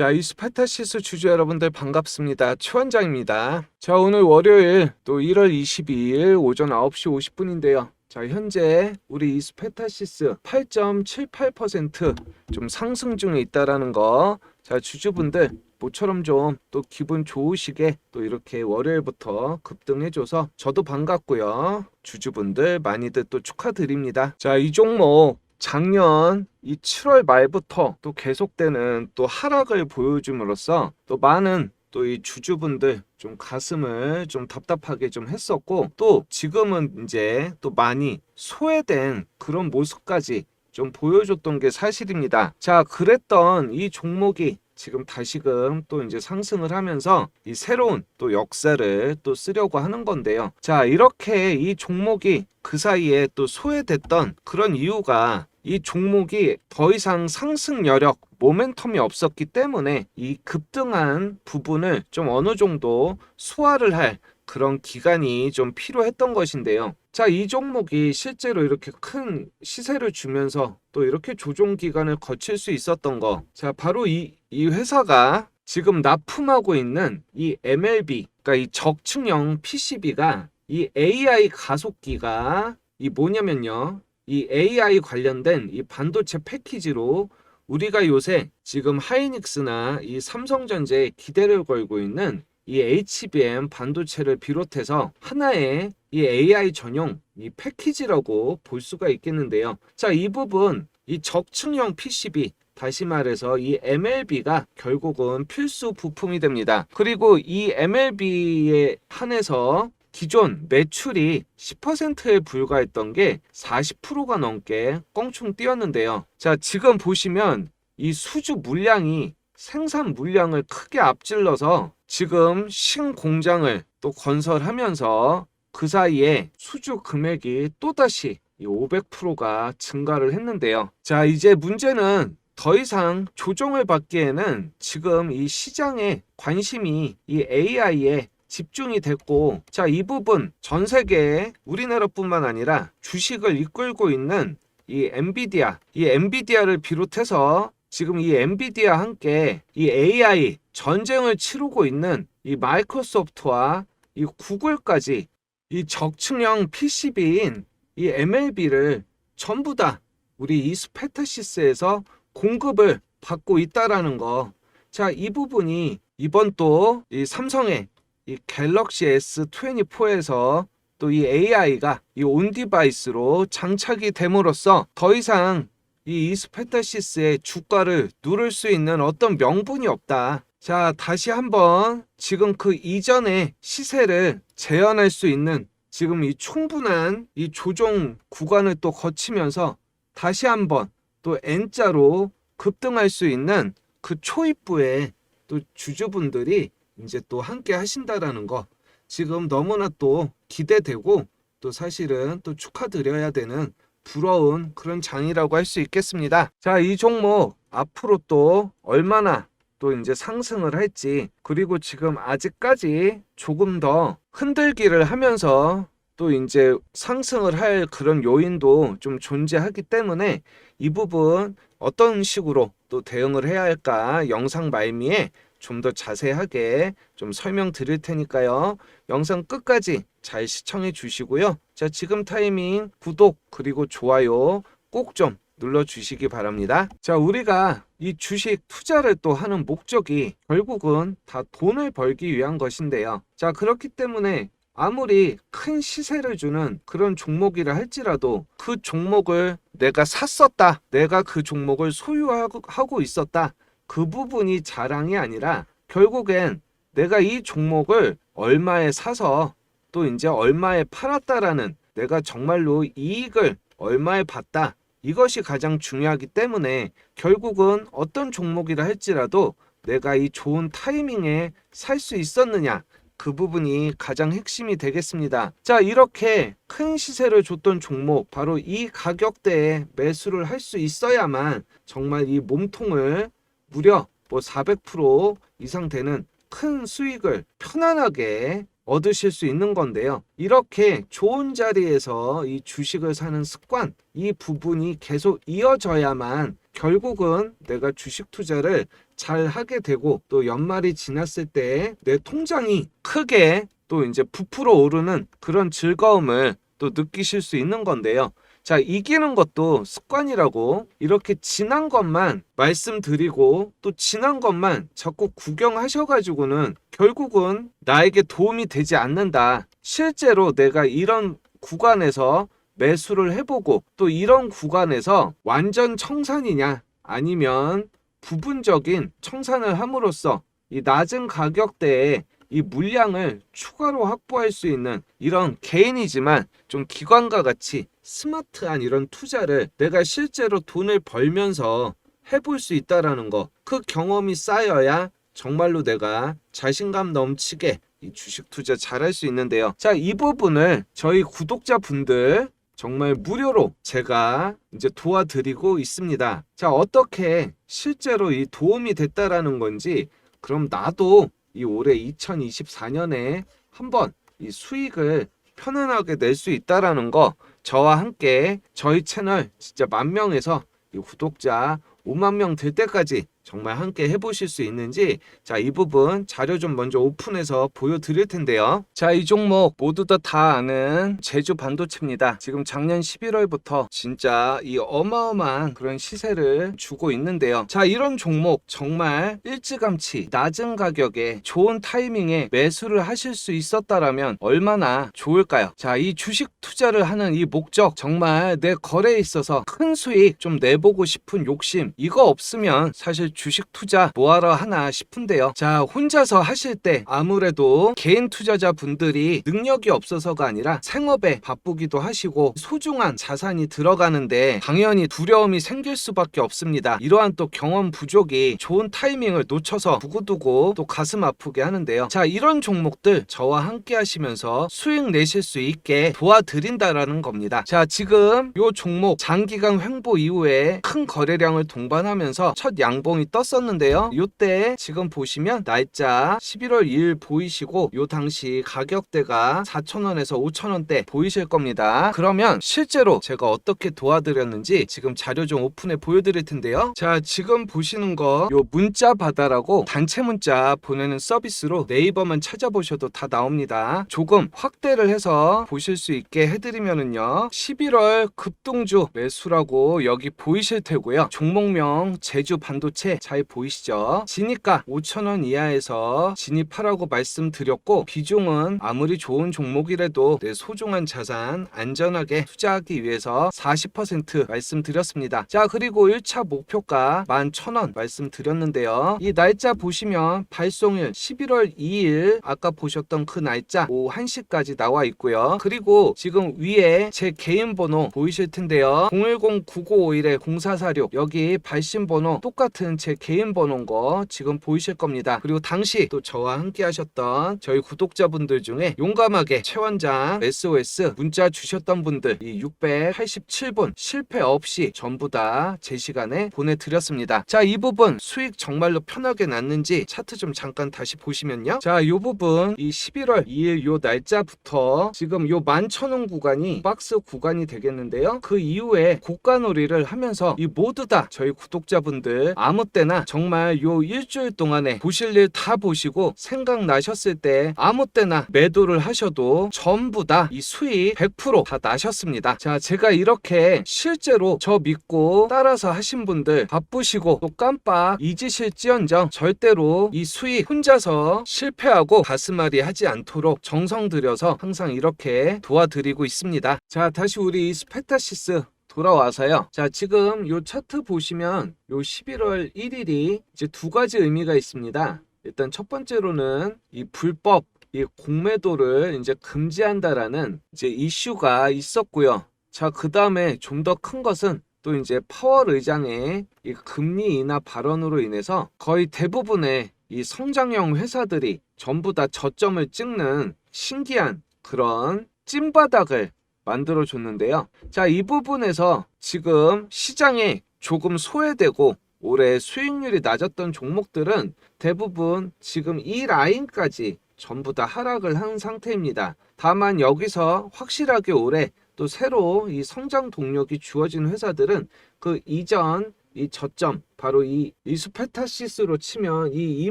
자, 이 스파타시스 주주 여러분들 반갑습니다. 최원장입니다. 자, 오늘 월요일 또 1월 22일 오전 9시 50분인데요. 자, 현재 우리 이 스페타시스 8.78%좀 상승 중에 있다라는 거. 자, 주주분들 모처럼 좀 또 기분 좋으시게 또 이렇게 월요일부터 급등해줘서 저도 반갑고요. 주주분들 많이들 또 축하드립니다. 자, 이 종목 작년 이 7월 말부터 또 계속되는 또 하락을 보여줌으로써 또 많은 또 이 주주분들 좀 가슴을 좀 답답하게 좀 했었고 또 지금은 이제 또 많이 소외된 그런 모습까지 좀 보여줬던 게 사실입니다. 자, 그랬던 이 종목이 지금 다시금 또 이제 상승을 하면서 이 새로운 또 역사를 또 쓰려고 하는 건데요. 자, 이렇게 이 종목이 그 사이에 또 소외됐던 그런 이유가 이 종목이 더 이상 상승 여력, 모멘텀이 없었기 때문에 이 급등한 부분을 좀 어느 정도 소화를 할 그런 기간이 좀 필요했던 것인데요. 자, 이 종목이 실제로 이렇게 큰 시세를 주면서 또 이렇게 조정 기간을 거칠 수 있었던 거. 자, 바로 이, 이 회사가 지금 납품하고 있는 이 MLB, 그러니까 이 적층형 PCB가 이 AI 가속기가 이 뭐냐면요. 이 AI 관련된 이 반도체 패키지로 우리가 요새 지금 하이닉스나 이 삼성전자에 기대를 걸고 있는 이 HBM 반도체를 비롯해서 하나의 이 AI 전용 이 패키지라고 볼 수가 있겠는데요. 자, 이 부분 이 적층형 PCB 다시 말해서 이 MLB가 결국은 필수 부품이 됩니다. 그리고 이 MLB에 한해서 기존 매출이 10%에 불과했던 게 40%가 넘게 껑충 뛰었는데요. 자, 지금 보시면 이 수주 물량이 생산 물량을 크게 앞질러서 지금 신공장을 또 건설하면서 그 사이에 수주 금액이 또다시 이 500%가 증가를 했는데요. 자, 이제 문제는 더 이상 조정을 받기에는 지금 이 시장의 관심이 이 AI에 집중이 됐고, 자, 이 부분 전 세계에 우리나라뿐만 아니라 주식을 이끌고 있는 이 엔비디아, 이 엔비디아를 비롯해서 지금 이 엔비디아 함께 이 AI 전쟁을 치르고 있는 이 마이크로소프트와 이 구글까지 이 적층형 PCB인 이 MLB를 전부 다 우리 이 스페타시스에서 공급을 받고 있다라는 거. 자, 이 부분이 이번 또 이 삼성의 이 갤럭시 S24에서 또 이 AI가 이 온 디바이스로 장착이 됨으로써 더 이상 이 이스페타시스의 주가를 누를 수 있는 어떤 명분이 없다. 자, 다시 한번 지금 그 이전의 시세를 재현할 수 있는 지금 이 충분한 이 조정 구간을 또 거치면서 다시 한번 또 N자로 급등할 수 있는 그 초입부에 또 주주분들이 이제 또 함께 하신다라는 거 지금 너무나 또 기대되고 또 사실은 또 축하드려야 되는 부러운 그런 장이라고 할 수 있겠습니다. 자, 이 종목 앞으로 또 얼마나 또 이제 상승을 할지 그리고 지금 아직까지 조금 더 흔들기를 하면서 또 이제 상승을 할 그런 요인도 좀 존재하기 때문에 이 부분 어떤 식으로 또 대응을 해야 할까 영상 말미에 좀 더 자세하게 좀 설명 드릴 테니까요. 영상 끝까지 잘 시청해 주시고요. 자, 지금 타이밍 구독 그리고 좋아요 꼭 좀 눌러 주시기 바랍니다. 자, 우리가 이 주식 투자를 또 하는 목적이 결국은 다 돈을 벌기 위한 것인데요. 자, 그렇기 때문에 아무리 큰 시세를 주는 그런 종목이라 할지라도 그 종목을 내가 샀었다. 내가 그 종목을 소유하고 하고 있었다. 그 부분이 자랑이 아니라 결국엔 내가 이 종목을 얼마에 사서 또 이제 얼마에 팔았다라는 내가 정말로 이익을 얼마에 봤다. 이것이 가장 중요하기 때문에 결국은 어떤 종목이라 할지라도 내가 이 좋은 타이밍에 살 수 있었느냐. 그 부분이 가장 핵심이 되겠습니다. 자, 이렇게 큰 시세를 줬던 종목, 바로 이 가격대에 매수를 할 수 있어야만 정말 이 몸통을 무려 뭐 400% 이상 되는 큰 수익을 편안하게 얻으실 수 있는 건데요. 이렇게 좋은 자리에서 이 주식을 사는 습관, 이 부분이 계속 이어져야만 결국은 내가 주식 투자를 잘 하게 되고 또 연말이 지났을 때 내 통장이 크게 또 이제 부풀어 오르는 그런 즐거움을 또 느끼실 수 있는 건데요. 자, 이기는 것도 습관이라고 이렇게 지난 것만 말씀드리고 또 지난 것만 자꾸 구경하셔가지고는 결국은 나에게 도움이 되지 않는다. 실제로 내가 이런 구간에서 매수를 해보고 또 이런 구간에서 완전 청산이냐 아니면 부분적인 청산을 함으로써 이 낮은 가격대에 이 물량을 추가로 확보할 수 있는 이런 개인이지만 좀 기관과 같이 스마트한 이런 투자를 내가 실제로 돈을 벌면서 해볼 수 있다라는 거. 그 경험이 쌓여야 정말로 내가 자신감 넘치게 이 주식 투자 잘할 수 있는데요. 자, 이 부분을 저희 구독자분들 정말 무료로 제가 이제 도와드리고 있습니다. 자, 어떻게 실제로 이 도움이 됐다라는 건지 그럼 나도 이 올해 2024년에 한번 이 수익을 편안하게 낼 수 있다라는 거 저와 함께 저희 채널 진짜 만 명에서 이 구독자 5만 명 될 때까지 정말 함께 해보실 수 있는지 자 이 부분 자료 좀 먼저 오픈해서 보여드릴 텐데요. 자 이 종목 모두 다 다 아는 제주 반도체입니다. 지금 작년 11월부터 진짜 이 어마어마한 그런 시세를 주고 있는데요. 자 이런 종목 정말 일찌감치 낮은 가격에 좋은 타이밍에 매수를 하실 수 있었다라면 얼마나 좋을까요? 자 이 주식 투자를 하는 이 목적 정말 내 거래에 있어서 큰 수익 좀 내보고 싶은 욕심 이거 없으면 사실 주식 투자 뭐하러 하나 싶은데요. 자, 혼자서 하실 때 아무래도 개인 투자자 분들이 능력이 없어서가 아니라 생업에 바쁘기도 하시고 소중한 자산이 들어가는데 당연히 두려움이 생길 수밖에 없습니다. 이러한 또 경험 부족이 좋은 타이밍을 놓쳐서 두고두고 또 가슴 아프게 하는데요. 자, 이런 종목들 저와 함께 하시면서 수익 내실 수 있게 도와드린다라는 겁니다. 자, 지금 요 종목 장기간 횡보 이후에 큰 거래량을 동반하면서 첫 양봉이 떴었는데요. 요때 지금 보시면 날짜 11월 2일 보이시고 요 당시 가격대가 4,000원에서 5,000원대 보이실 겁니다. 그러면 실제로 제가 어떻게 도와드렸는지 지금 자료 좀 오픈해 보여드릴 텐데요. 자, 지금 보시는 거 요 문자 받아라고 단체 문자 보내는 서비스로 네이버만 찾아보셔도 다 나옵니다. 조금 확대를 해서 보실 수 있게 해드리면은요. 11월 급등주 매수라고 여기 보이실 테고요. 종목 명 제주 반도체 잘 보이시죠? 진입가 5,000원 이하에서 진입하라고 말씀드렸고 비중은 아무리 좋은 종목이라도 내 소중한 자산 안전하게 투자하기 위해서 40% 말씀드렸습니다. 자 그리고 1차 목표가 11,000원 말씀드렸는데요. 이 날짜 보시면 발송일 11월 2일 아까 보셨던 그 날짜 오후 1시까지 나와 있고요. 그리고 지금 위에 제 개인 번호 보이실 텐데요. 010-9951-0446 여기 발신 번호 똑같은 제 개인 번호인 거 지금 보이실 겁니다. 그리고 당시 또 저와 함께 하셨던 저희 구독자분들 중에 용감하게 최원장 SOS 문자 주셨던 분들 이 687분 실패 없이 전부 다 제 시간에 보내드렸습니다. 자, 이 부분 수익 정말로 편하게 났는지 차트 좀 잠깐 다시 보시면요. 자, 이 부분 이 11월 2일 요 날짜부터 지금 요 11,000원 구간이 박스 구간이 되겠는데요. 그 이후에 고가 놀이를 하면서 이 모두 다 저희 구독자분들 아무 때나 정말 요 일주일 동안에 보실 일 다 보시고 생각나셨을 때 아무 때나 매도를 하셔도 전부 다 이 수익 100%다 나셨습니다. 자, 제가 이렇게 실제로 저 믿고 따라서 하신 분들 바쁘시고 또 깜빡 잊으실지언정 절대로 이 수익 혼자서 실패하고 가슴앓이 하지 않도록 정성 들여서 항상 이렇게 도와드리고 있습니다. 자, 다시 우리 이 스페타시스 돌아와서요. 자, 지금 요 차트 보시면 요 11월 1일이 이제 두 가지 의미가 있습니다. 일단 첫 번째로는 이 불법 이 공매도를 이제 금지한다라는 이제 이슈가 있었고요. 자, 그 다음에 좀 더 큰 것은 또 이제 파월 의장의 이 금리 인하 발언으로 인해서 거의 대부분의 이 성장형 회사들이 전부 다 저점을 찍는 신기한 그런 찐바닥을 만들어 줬는데요. 자, 이 부분에서 지금 시장에 조금 소외되고 올해 수익률이 낮았던 종목들은 대부분 지금 이 라인까지 전부 다 하락을 한 상태입니다. 다만 여기서 확실하게 올해 또 새로 이 성장 동력이 주어진 회사들은 그 이전 이 저점 바로 이 이수페타시스로 치면 이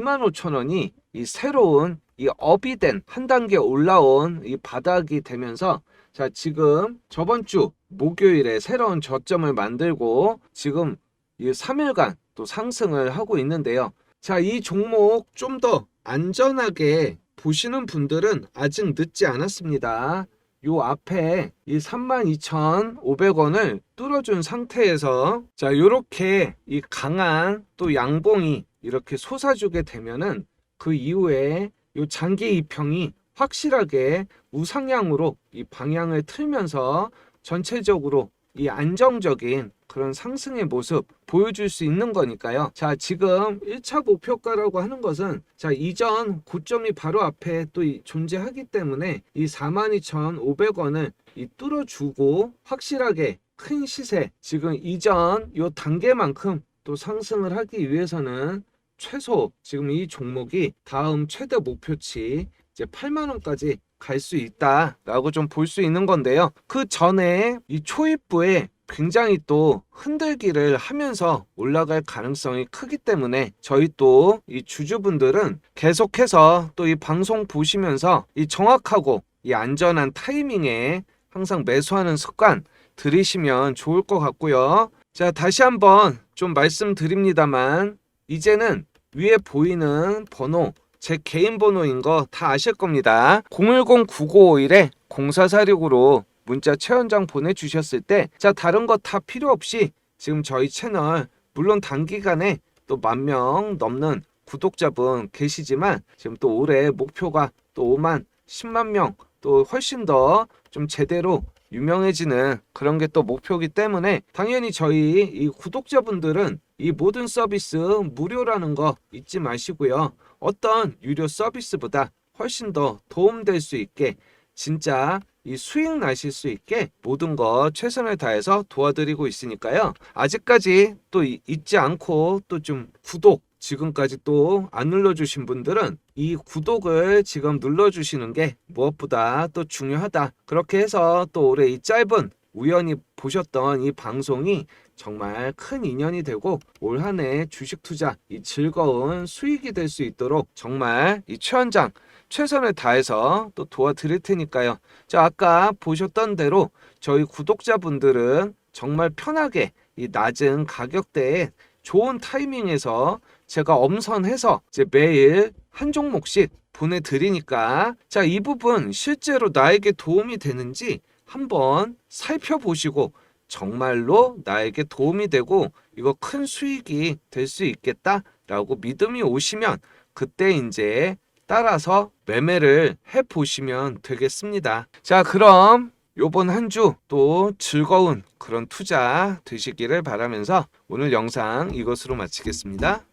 25,000원이 이 새로운 이 업이 된 한 단계 올라온 이 바닥이 되면서 자 지금 저번 주 목요일에 새로운 저점을 만들고 지금 이 3일간 또 상승을 하고 있는데요. 자, 이 종목 좀 더 안전하게 보시는 분들은 아직 늦지 않았습니다. 요 앞에 이 32,500원을 뚫어준 상태에서 자, 요렇게 이 강한 또 양봉이 이렇게 솟아주게 되면은 그 이후에 요 장기 이평이 확실하게 우상향으로 이 방향을 틀면서 전체적으로 이 안정적인 그런 상승의 모습 보여줄 수 있는 거니까요. 자, 지금 1차 목표가라고 하는 것은 자, 이전 고점이 바로 앞에 또 이- 존재하기 때문에 이 42,500원을 이 뚫어주고 확실하게 큰 시세 지금 이전 요 단계만큼 또 상승을 하기 위해서는 최소 지금 이 종목이 다음 최대 목표치 이제 8만 원까지 갈 수 있다라고 좀 볼 수 있는 건데요. 그 전에 이 초입부에 굉장히 또 흔들기를 하면서 올라갈 가능성이 크기 때문에 저희 또 이 주주분들은 계속해서 또 이 방송 보시면서 이 정확하고 이 안전한 타이밍에 항상 매수하는 습관 들이시면 좋을 것 같고요. 자, 다시 한번 좀 말씀드립니다만 이제는 위에 보이는 번호 제 개인 번호인 거 다 아실 겁니다. 010-9951에 0446으로 문자 최연장 보내주셨을 때, 자, 다른 거 다 필요 없이 지금 저희 채널, 물론 단기간에 또 만 명 넘는 구독자분 계시지만, 지금 또 올해 목표가 또 5만, 10만 명, 또 훨씬 더 좀 제대로 유명해지는 그런 게 또 목표이기 때문에 당연히 저희 이 구독자분들은 이 모든 서비스 무료라는 거 잊지 마시고요. 어떤 유료 서비스보다 훨씬 더 도움될 수 있게 진짜 이 수익 나실 수 있게 모든 거 최선을 다해서 도와드리고 있으니까요. 아직까지 또 이- 잊지 않고 또 좀 구독 지금까지 또 안 눌러주신 분들은 이 구독을 지금 눌러주시는 게 무엇보다 또 중요하다. 그렇게 해서 또 올해 이 짧은 우연히 보셨던 이 방송이 정말 큰 인연이 되고 올 한 해 주식 투자 이 즐거운 수익이 될 수 있도록 정말 이 최원장 최선을 다해서 또 도와드릴 테니까요. 자, 아까 보셨던 대로 저희 구독자분들은 정말 편하게 이 낮은 가격대에 좋은 타이밍에서 제가 엄선해서 이제 매일 한 종목씩 보내드리니까 자, 이 부분 실제로 나에게 도움이 되는지 한번 살펴보시고 정말로 나에게 도움이 되고 이거 큰 수익이 될 수 있겠다라고 믿음이 오시면 그때 이제 따라서 매매를 해 보시면 되겠습니다. 자, 그럼 요번 한 주 또 즐거운 그런 투자 되시기를 바라면서 오늘 영상 이것으로 마치겠습니다.